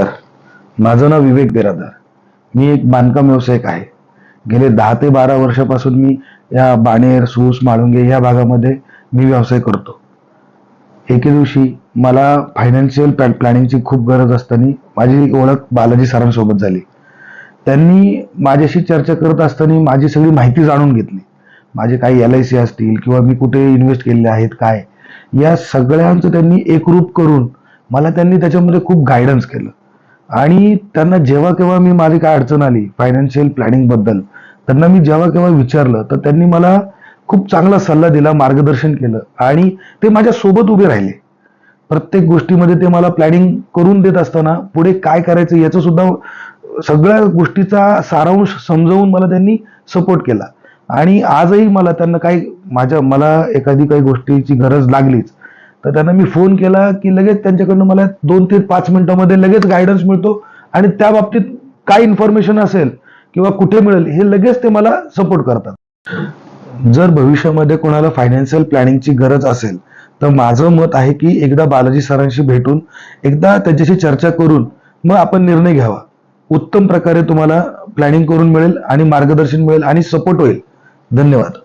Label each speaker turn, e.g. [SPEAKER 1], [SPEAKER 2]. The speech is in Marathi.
[SPEAKER 1] नमस्कार माझं नाव विवेक बिरादार. मी एक बांधकाम व्यावसायिक आहे. गेले दहा ते बारा वर्षापासून मी या बाणेर सूस माळुंगे या भागामध्ये मी व्यवसाय करतो. एके दिवशी मला फायनान्शियल प्लॅ प्लॅनिंगची खूप गरज असताना माझी ओळख बालाजी सरांसोबत झाली. त्यांनी माझ्याशी चर्चा करत असताना माझी सगळी माहिती जाणून घेतली. माझे काही एल आय सी असतील किंवा मी कुठे इन्व्हेस्ट केलेले आहेत काय? या सगळ्यांचं त्यांनी एकरूप करून मला त्यांनी त्याच्यामध्ये खूप गायडन्स केलं. आणि त्यांना जेव्हा केव्हा मी माझी काय अडचण आली फायनान्शियल प्लॅनिंगबद्दल त्यांना मी जेव्हा केव्हा विचारलं तर त्यांनी मला खूप चांगला सल्ला दिला मार्गदर्शन केलं आणि ते माझ्या सोबत उभे राहिले. प्रत्येक गोष्टीमध्ये ते मला प्लॅनिंग करून देत असताना पुढे काय करायचं याचं सुद्धा सगळ्या गोष्टीचा सारांश समजावून मला त्यांनी सपोर्ट केला. आणि आजही मला त्यांना काही माझ्या मला एखादी काही गोष्टीची गरज लागलीच तर त्यांना मी फोन केला की लगेच त्यांच्याकडनं मला दोन ते पाच मिनिटामध्ये लगेच गायडन्स मिळतो आणि त्या बाबतीत काय इन्फॉर्मेशन असेल किंवा कुठे मिळेल हे लगेच ते मला सपोर्ट करतात. जर भविष्यामध्ये कोणाला फायनान्शियल प्लॅनिंगची गरज असेल तर माझं मत आहे की एकदा बालाजी सरांशी भेटून एकदा त्यांच्याशी चर्चा करून मग आपण निर्णय घ्यावा. उत्तम प्रकारे तुम्हाला प्लॅनिंग करून मिळेल आणि मार्गदर्शन मिळेल आणि सपोर्ट होईल. धन्यवाद.